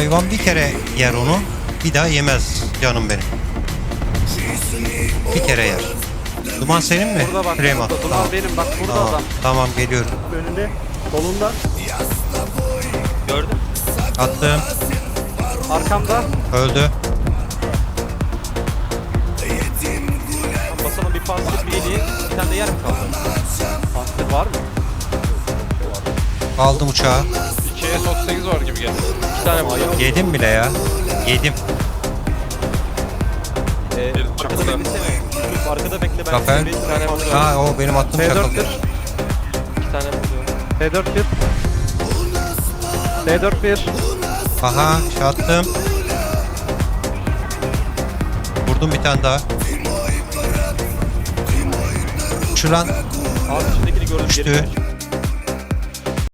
Hayvan bir kere yer onu. Bir daha yemez canım benim. Bir kere yer. Duman senin mi? Burada bak. Süleyman. Burada. Duman Tamam. benim bak burada Tamam, adam. tamam geliyorum. Önünde. Solunda. Gördüm. Attım. Arkamda. Öldü. Basalım bir panser bir yedi. Bir tane de yer mi kaldı? Panser var mı? Aldım uçağı. 2'ye 38 İki tane var. Yedim bile ya. Yedim. Ee, arkada bekle ben bir tane vuruyorum. Ha o benim attığım P4 çakıldı. bir. İki tane vuruyorum. P4 bir. P4 bir. Aha şey attım. Vurdum bir tane daha. Şu lan Abi içindekini gördüm. Düştü. Geri kaç.